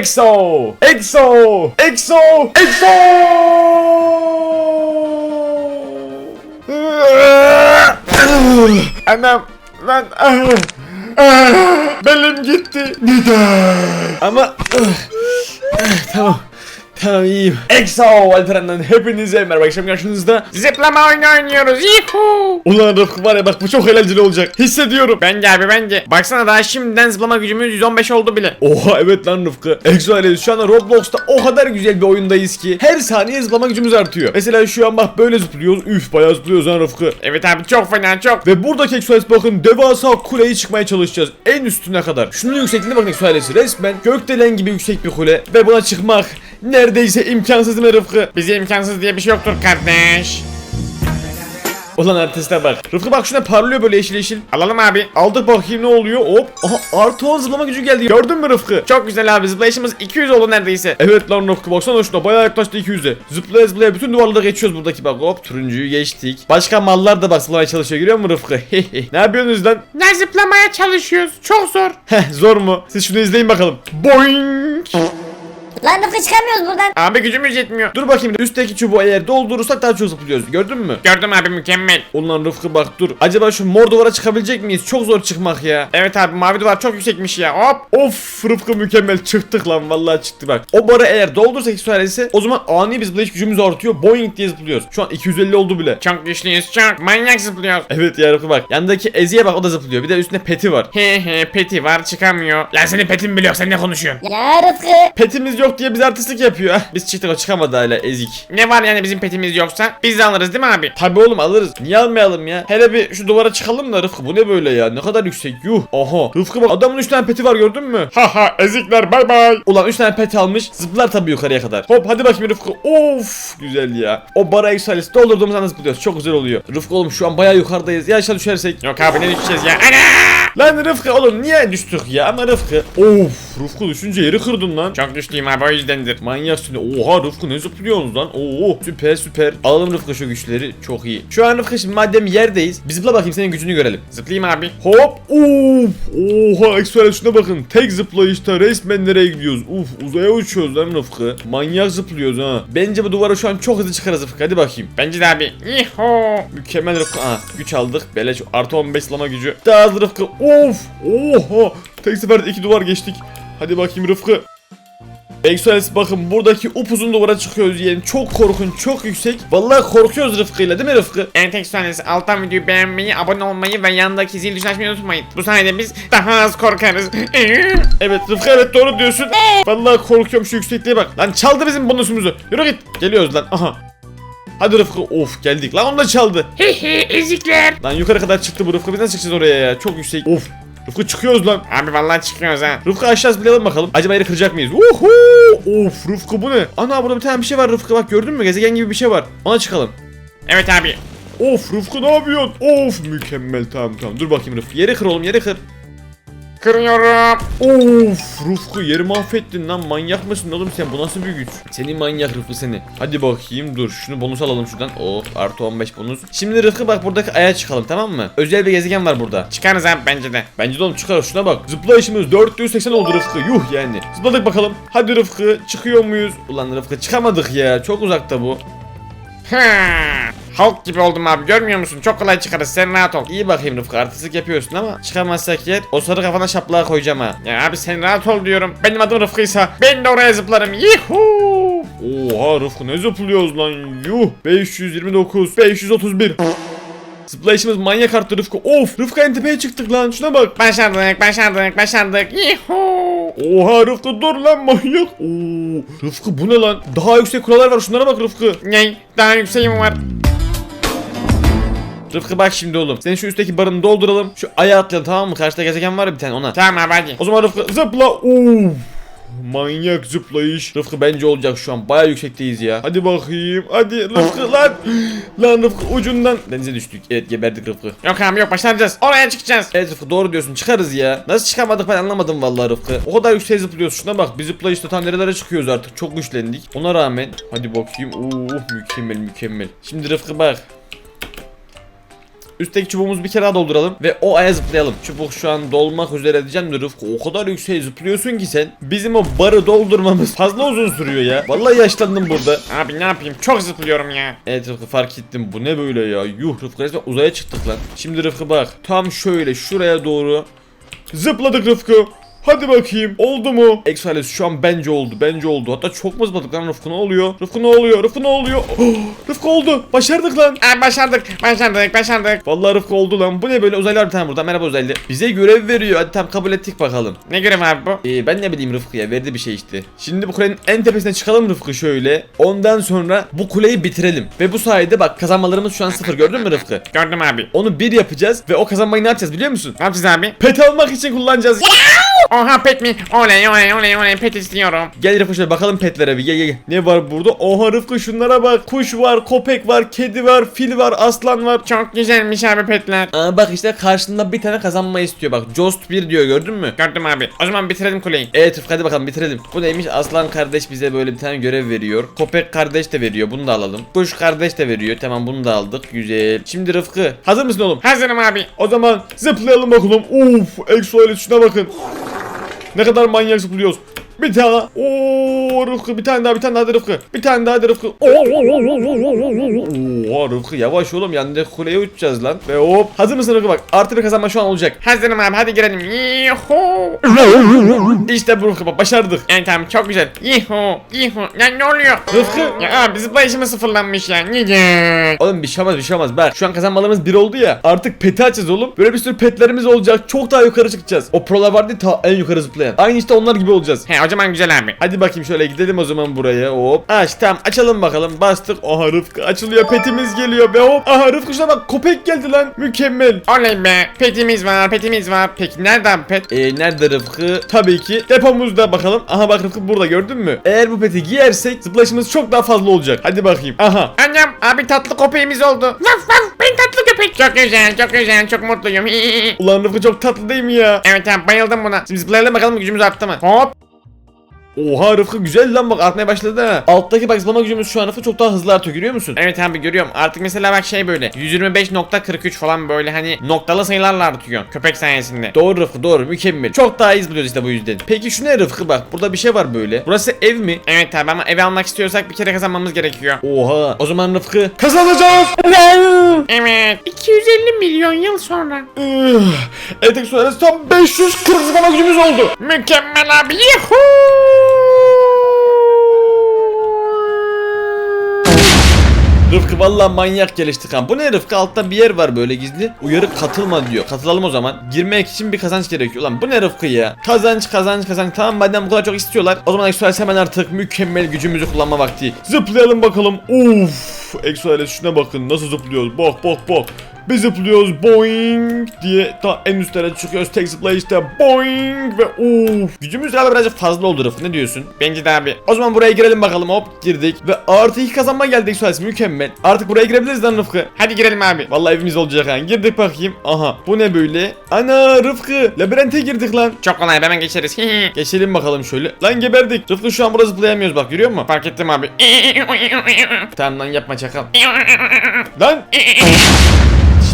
EXO! EXO! EXO! EXO! Anam lan belim gitti. Neden? Ama tamam. Tamam iyiyim. EXO Alperen'den hepinize merhaba akşam karşınızda. Zıplama oyunu oynuyoruz. Yuhu. Ulan Rıfkı var ya bak bu çok eğlenceli olacak. Hissediyorum. Bence abi bence. Baksana daha şimdiden zıplama gücümüz 115 oldu bile. Oha evet lan Rıfkı. EXO ailesi şu anda Roblox'ta o kadar güzel bir oyundayız ki her saniye zıplama gücümüz artıyor. Mesela şu an bak böyle zıplıyoruz. Üf bayağı zıplıyoruz lan Rıfkı. Evet abi çok fena çok. Ve buradaki EXO ailesi bakın devasa kuleyi çıkmaya çalışacağız. En üstüne kadar. Şunun yüksekliğine bakın EXO ailesi. Resmen gökdelen gibi yüksek bir kule. Ve buna çıkmak neredeyse imkansız mı Rıfkı? Bize imkansız diye bir şey yoktur kardeş. Ulan artiste bak. Rıfkı bak şuna parlıyor böyle yeşil yeşil. Alalım abi. Aldık bakayım ne oluyor? Hop. Aha artı 10 zıplama gücü geldi. Gördün mü Rıfkı? Çok güzel abi zıplayışımız 200 oldu neredeyse. Evet lan Rıfkı baksana şuna bayağı yaklaştı 200'e. Zıplaya zıplaya bütün duvarları geçiyoruz buradaki bak hop turuncuyu geçtik. Başka mallar da bak zıplamaya çalışıyor görüyor musun Rıfkı? ne yapıyorsunuz lan? Ne zıplamaya çalışıyoruz. Çok zor. Heh zor mu? Siz şunu izleyin bakalım. Boing. Lan Rıfkı çıkamıyoruz buradan. Abi gücümüz yetmiyor. Dur bakayım üstteki çubuğu eğer doldurursak daha çok zıplıyoruz. Gördün mü? Gördüm abi mükemmel. Ulan Rıfkı bak dur. Acaba şu mor duvara çıkabilecek miyiz? Çok zor çıkmak ya. Evet abi mavi duvar çok yüksekmiş ya. Hop. Of Rıfkı mükemmel çıktık lan vallahi çıktı bak. O barı eğer doldursak söylese o zaman ani bir zıplayış gücümüz artıyor. Boing diye zıplıyoruz. Şu an 250 oldu bile. Çok güçlüyüz çok. Manyak zıplıyoruz. Evet ya Rıfkı bak. Yandaki Ezi'ye bak o da zıplıyor. Bir de üstünde peti var. He he peti var çıkamıyor. Ya senin petin biliyor sen ne konuşuyorsun? Ya Rıfkı. Petimiz yok diye bize artistlik yapıyor. Biz çıktık o çıkamadı hala ezik. Ne var yani bizim petimiz yoksa? Biz de alırız değil mi abi? Tabi oğlum alırız. Niye almayalım ya? Hele bir şu duvara çıkalım da Rıfkı bu ne böyle ya? Ne kadar yüksek. Yuh. Aha. Rıfkı bak adamın 3 tane peti var gördün mü? Haha ezikler bay bay. Ulan 3 tane pet almış. Zıplar tabii yukarıya kadar. Hop hadi bakayım Rıfkı. Of güzel ya. O bara yükselisi doldurduğumuz anda zıplıyoruz. Çok güzel oluyor. Rıfkı oğlum şu an bayağı yukarıdayız. Ya aşağı düşersek. Yok abi ne düşeceğiz ya? Ana! Lan Rıfkı oğlum niye düştük ya? Ama Rıfkı. Of Rıfkı düşünce yeri kırdın lan. Çok güçlüyüm abi o yüzdendir. Manyaksın. Oha Rıfkı ne zıplıyorsunuz lan? Oo süper süper. Alalım Rıfkı şu güçleri. Çok iyi. Şu an Rıfkı şimdi madem yerdeyiz. Bir zıpla bakayım senin gücünü görelim. Zıplayayım abi. Hop. Uf. Oha Express şuna bakın. Tek zıplayışta resmen nereye gidiyoruz? Uf uzaya uçuyoruz lan Rıfkı. Manyak zıplıyoruz ha. Bence bu duvara şu an çok hızlı çıkarız Rıfkı. Hadi bakayım. Bence de abi. Yuhu. Mükemmel Rıfkı. Aa güç aldık. Beleş artı 15 lama gücü. Daha hızlı Rıfkı. Of. Oha. Tek seferde iki duvar geçtik. Hadi bakayım Rıfkı. Express bakın buradaki upuzun duvara çıkıyoruz yani çok korkunç çok yüksek. Vallahi korkuyoruz Rıfkı'yla değil mi Rıfkı? En sonrası alttan videoyu beğenmeyi, abone olmayı ve yanındaki zil tuşunu açmayı unutmayın. Bu sayede biz daha az korkarız. Evet Rıfkı evet doğru diyorsun. Vallahi korkuyorum şu yüksekliğe bak. Lan çaldı bizim bonusumuzu. Yürü git. Geliyoruz lan. Aha. Hadi Rıfkı. Of geldik. Lan onu da çaldı. Hehe ezikler. Lan yukarı kadar çıktı bu Rıfkı. Biz nasıl çıkacağız oraya ya? Çok yüksek. Of. Rıfkı çıkıyoruz lan. Abi vallahi çıkıyoruz ha. Rıfkı aşağı zıplayalım bakalım. Acaba yeri kıracak mıyız? Uhu! Of Rıfkı bu ne? Ana burada bir tane bir şey var Rıfkı bak gördün mü? Gezegen gibi bir şey var. Ona çıkalım. Evet abi. Of Rıfkı ne yapıyorsun? Of mükemmel tamam tamam. Dur bakayım Rıfkı. Yeri kır oğlum yeri kır. Kırıyorum. Of Rıfkı yeri mahvettin lan manyak mısın oğlum sen bu nasıl bir güç? Seni manyak Rıfkı seni. Hadi bakayım dur şunu bonus alalım şuradan. Of artı 15 bonus. Şimdi Rıfkı bak buradaki aya çıkalım tamam mı? Özel bir gezegen var burada. Çıkarız abi bence de. Bence de oğlum çıkar şuna bak. Zıplayışımız 480 oldu Rıfkı. Yuh yani. Zıpladık bakalım. Hadi Rıfkı çıkıyor muyuz? Ulan Rıfkı çıkamadık ya. Çok uzakta bu. Ha. Hulk gibi oldum abi görmüyor musun? Çok kolay çıkarız sen rahat ol. İyi bakayım Rıfkı artistlik yapıyorsun ama çıkamazsak yer o sarı kafana şaplığa koyacağım ha. Ya abi sen rahat ol diyorum. Benim adım Rıfkı'ysa ben de oraya zıplarım. Yuhu. Oha Rıfkı ne zıplıyoruz lan yuh 529 531 Zıplayışımız manyak arttı Rıfkı Of Rıfkı en tepeye çıktık lan şuna bak Başardık başardık başardık. Yuhu. Oha Rıfkı dur lan manyak Oo Rıfkı bu ne lan daha yüksek kurallar var şunlara bak Rıfkı Ne? Daha yükseğim var. Rıfkı bak şimdi oğlum senin şu üstteki barını dolduralım şu aya atlayalım tamam mı karşıda gezegen var ya bir tane ona Tamam abi hadi. O zaman Rıfkı zıpla Of Manyak zıplayış. Rıfkı bence olacak şu an. Baya yüksekteyiz ya. Hadi bakayım. Hadi Rıfkı lan. Lan Rıfkı ucundan. Denize düştük. Evet geberdik Rıfkı. Yok abi yok başaracağız. Oraya çıkacağız. Evet Rıfkı doğru diyorsun çıkarız ya. Nasıl çıkamadık ben anlamadım vallahi Rıfkı. O kadar yükseğe zıplıyoruz şuna bak. Bir zıplayışta tam nerelere çıkıyoruz artık. Çok güçlendik. Ona rağmen hadi bakayım. Oo mükemmel mükemmel. Şimdi Rıfkı bak. Üstteki çubuğumuzu bir kere daha dolduralım ve o aya zıplayalım. Çubuk şu an dolmak üzere diyeceğim de Rıfkı o kadar yükseğe zıplıyorsun ki sen. Bizim o barı doldurmamız fazla uzun sürüyor ya. Vallahi yaşlandım burada. Abi ne yapayım çok zıplıyorum ya. Evet Rıfkı fark ettim bu ne böyle ya. Yuh Rıfkı resmen uzaya çıktık lan. Şimdi Rıfkı bak tam şöyle şuraya doğru zıpladık Rıfkı. Hadi bakayım. Oldu mu? Exoales şu an bence oldu. Bence oldu. Hatta çok mu zıpladık lan Rıfkı ne oluyor? Rıfkı ne oluyor? Rıfkı ne oluyor? Oh, Rıfkı oldu. Başardık lan. Aa, başardık başardık başardık. Vallahi Rıfkı oldu lan. Bu ne böyle uzaylı var bir tane burada. Merhaba uzaylı. Bize görev veriyor. Hadi tam kabul ettik bakalım. Ne görev abi bu? Ee, ben ne bileyim Rıfkı ya verdi bir şey işte. Şimdi bu kulenin en tepesine çıkalım Rıfkı şöyle. Ondan sonra bu kuleyi bitirelim. Ve bu sayede bak kazanmalarımız şu an sıfır gördün mü Rıfkı? Gördüm abi. Onu bir yapacağız ve o kazanmayı ne yapacağız biliyor musun? Ne yapacağız abi? Pet almak için kullanacağız. Oha pet mi? Oley oley oley oley pet istiyorum. Gel Rıfkı şöyle bakalım petlere bir gel gel gel. Ne var burada? Oha Rıfkı şunlara bak. Kuş var, köpek var, kedi var, fil var, aslan var. Çok güzelmiş abi petler. Aa, bak işte karşında bir tane kazanma istiyor bak. Jost 1 diyor gördün mü? Gördüm abi. O zaman bitirelim kuleyi. Evet Rıfkı hadi bakalım bitirelim. Bu neymiş? Aslan kardeş bize böyle bir tane görev veriyor. Köpek kardeş de veriyor. Bunu da alalım. Kuş kardeş de veriyor. Tamam bunu da aldık. Güzel. Şimdi Rıfkı hazır mısın oğlum? Hazırım abi. O zaman zıplayalım bakalım. Uf, Exoalet şuna bakın. Ne kadar manyak zıplıyoruz. Bir tane. Oo Rıfkı bir tane daha bir tane daha hadi Rıfkı. Bir tane daha hadi Rıfkı. Oo Rıfkı yavaş oğlum yanındaki kuleye uçacağız lan. Ve hop. Hazır mısın Rıfkı bak. Artı bir kazanma şu an olacak. Hazırım abi hadi girelim. İşte bu Rıfkı bak başardık. Evet tamam çok güzel. Yuhu. Yuhu. Lan ne oluyor? Rıfkı. Ya abi zıplayışımız sıfırlanmış ya. Niye? Oğlum bir şey olmaz bir şey olmaz. Bak şu an kazanmalarımız bir oldu ya. Artık peti açacağız oğlum. Böyle bir sürü petlerimiz olacak. Çok daha yukarı çıkacağız. O prolar vardı ya, ta en yukarı zıplayan. Aynı işte onlar gibi olacağız. He o zaman güzel abi. Hadi bakayım şöyle gidelim o zaman buraya hop. Aç tamam açalım bakalım bastık. Aha Rıfkı açılıyor petimiz geliyor be hop. Aha Rıfkı şuna bak köpek geldi lan mükemmel. Oley be. Petimiz var petimiz var. Peki nereden pet? Ee, nerede Rıfkı? Tabii ki depomuzda bakalım. Aha bak Rıfkı burada gördün mü? Eğer bu peti giyersek zıplaşımız çok daha fazla olacak. Hadi bakayım. Aha. Annem abi tatlı köpeğimiz oldu. Vaf vaf ben tatlı köpek. Çok güzel çok güzel çok mutluyum. Ulan Rıfkı çok tatlı değil mi ya? evet abi bayıldım buna. Şimdi zıplayalım bakalım gücümüz arttı mı? Hop. Oha Rıfkı güzel lan bak artmaya başladı ha. Alttaki bak zıplama gücümüz şu an Rıfkı çok daha hızlı artıyor görüyor musun? Evet abi görüyorum. Artık mesela bak şey böyle 125.43 falan böyle hani noktalı sayılarla artıyor köpek sayesinde. Doğru Rıfkı doğru mükemmel. Çok daha iyi zıplıyoruz işte bu yüzden. Peki şu ne Rıfkı bak burada bir şey var böyle. Burası ev mi? Evet abi ama eve almak istiyorsak bir kere kazanmamız gerekiyor. Oha. O zaman Rıfkı kazanacağız. Evet. 250 milyon yıl sonra. Etek süresi tam 540 zıplama gücümüz oldu. Mükemmel abi. Rıfkı vallahi manyak geliştik ha. Bu ne Rıfkı? Altta bir yer var böyle gizli. Uyarı katılma diyor. Katılalım o zaman. Girmek için bir kazanç gerekiyor. Lan bu ne Rıfkı ya? Kazanç kazanç kazanç. Tamam madem bu kadar çok istiyorlar. O zaman Exoales hemen artık mükemmel gücümüzü kullanma vakti. Zıplayalım bakalım. Uf. Exoales şuna bakın nasıl zıplıyoruz. Bak bak bak. Biz zıplıyoruz boing diye ta en üstlere çıkıyoruz tek zıplayışta boing ve uf. Gücümüz galiba birazcık fazla oldu Rıfkı ne diyorsun? Bence de abi. O zaman buraya girelim bakalım hop girdik ve artı iki kazanma geldik Suarez mükemmel. Artık buraya girebiliriz lan Rıfkı. Hadi girelim abi. Vallahi evimiz olacak ha. Girdik bakayım. Aha bu ne böyle? Ana Rıfkı labirente girdik lan. Çok kolay hemen geçeriz. Geçelim bakalım şöyle. Lan geberdik. Rıfkı şu an burada zıplayamıyoruz bak görüyor musun? Fark ettim abi. Tamam lan yapma çakal. Lan.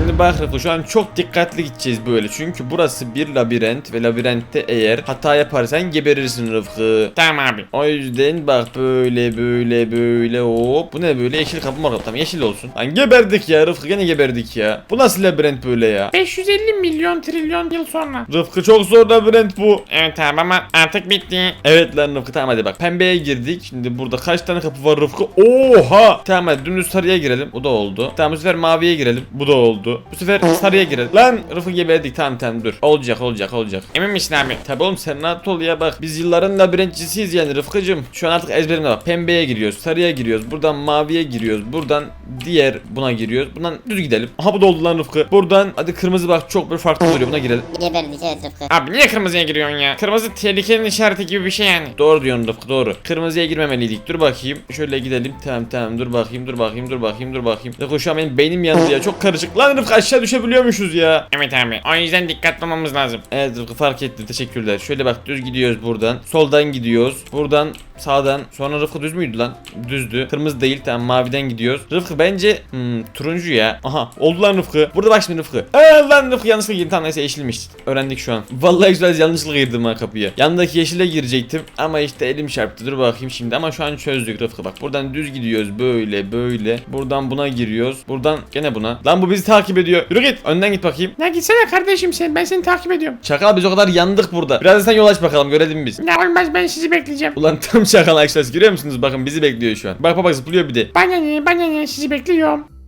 Şimdi bak Rıfkı şu an çok dikkatli gideceğiz böyle. Çünkü burası bir labirent ve labirentte eğer hata yaparsan geberirsin Rıfkı. tamam abi. O yüzden bak böyle böyle böyle hop. Bu ne böyle yeşil kapı mı Tamam yeşil olsun. Lan geberdik ya Rıfkı gene geberdik ya. Bu nasıl labirent böyle ya? 550 milyon trilyon yıl sonra. Rıfkı çok zor labirent bu. Evet abi ama artık bitti. Evet lan Rıfkı tamam hadi bak. Pembeye girdik. Şimdi burada kaç tane kapı var Rıfkı? Oha! Tamam hadi dümdüz sarıya girelim. O da oldu. Tamam bu sefer maviye girelim. Bu da oldu. Bu sefer sarıya girelim. Lan Rıfkı geberdik. Tamam tamam dur. Olacak olacak olacak. Emin misin abi? Tabi oğlum sen rahat ol ya bak. Biz yılların labirentçisiyiz yani Rıfkıcım. Şu an artık ezberimde bak. Pembeye giriyoruz, sarıya giriyoruz, buradan maviye giriyoruz, buradan diğer buna giriyoruz. Bundan düz gidelim. Aha bu da oldu lan Rıfkı. Buradan hadi kırmızı bak çok bir farklı duruyor. Buna girelim. Geberdik evet Rıfkı. Abi niye kırmızıya giriyorsun ya? Kırmızı tehlikenin işareti gibi bir şey yani. Doğru diyorsun Rıfkı doğru. Kırmızıya girmemeliydik. Dur bakayım. Şöyle gidelim. Tamam tamam dur bakayım dur bakayım dur bakayım dur bakayım. Rıfkı şu an benim beynim yandı ya. Çok karışık. Lan Rıfkı aşağı düşebiliyormuşuz ya. Evet abi. O yüzden dikkatli olmamız lazım. Evet Rıfkı fark ettim. Teşekkürler. Şöyle bak düz gidiyoruz buradan. Soldan gidiyoruz. Buradan Sağdan. Sonra Rıfkı düz müydü lan? Düzdü. Kırmızı değil. Tamam maviden gidiyoruz. Rıfkı bence hmm, turuncu ya. Aha oldu lan Rıfkı. Burada bak şimdi Rıfkı. Aa lan Rıfkı yanlışlıkla girdim. Tamam neyse yeşilmiş. Öğrendik şu an. Vallahi güzel yanlışlıkla girdim ha kapıya. Yanındaki yeşile girecektim. Ama işte elim çarptı. Dur bakayım şimdi. Ama şu an çözdük Rıfkı bak. Buradan düz gidiyoruz böyle böyle. Buradan buna giriyoruz. Buradan gene buna. Lan bu bizi takip ediyor. Yürü git. Önden git bakayım. Ya gitsene kardeşim sen ben seni takip ediyorum. Çakal biz o kadar yandık burada. Biraz da sen yol aç bakalım görelim biz. Ne olmaz ben sizi bekleyeceğim. Ulan tam çakal arkadaşlar görüyor musunuz? Bakın bizi bekliyor şu an. Bak bak bak zıplıyor bir de. Bana ne sizi bekliyorum.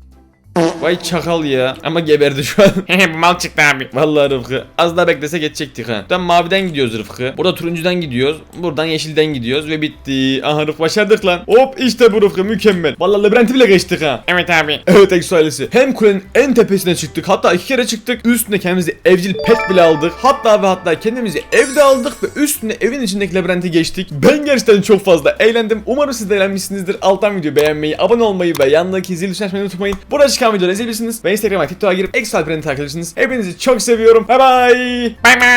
Vay çakal ya. Ama geberdi şu an. Bu mal çıktı abi. Vallahi Rıfkı. Az daha beklese geçecektik ha. Buradan maviden gidiyoruz Rıfkı. Burada turuncudan gidiyoruz. Buradan yeşilden gidiyoruz ve bitti. Aha Rıfkı başardık lan. Hop işte bu Rıfkı mükemmel. Vallahi labirenti bile geçtik ha. Evet abi. Evet ailesi. Hem kulenin en tepesine çıktık. Hatta iki kere çıktık. Üstüne kendimize evcil pet bile aldık. Hatta ve hatta kendimizi evde aldık ve üstüne evin içindeki labirenti geçtik. Ben gerçekten çok fazla eğlendim. Umarım siz de eğlenmişsinizdir. Alttan video beğenmeyi, abone olmayı ve yanındaki zil açmayı unutmayın. Burada çıkan videoları izleyebilirsiniz. Ve Instagram'a TikTok'a girip Ekstra Alperen'i takip edebilirsiniz. Hepinizi çok seviyorum. Bye bye. Bye bye.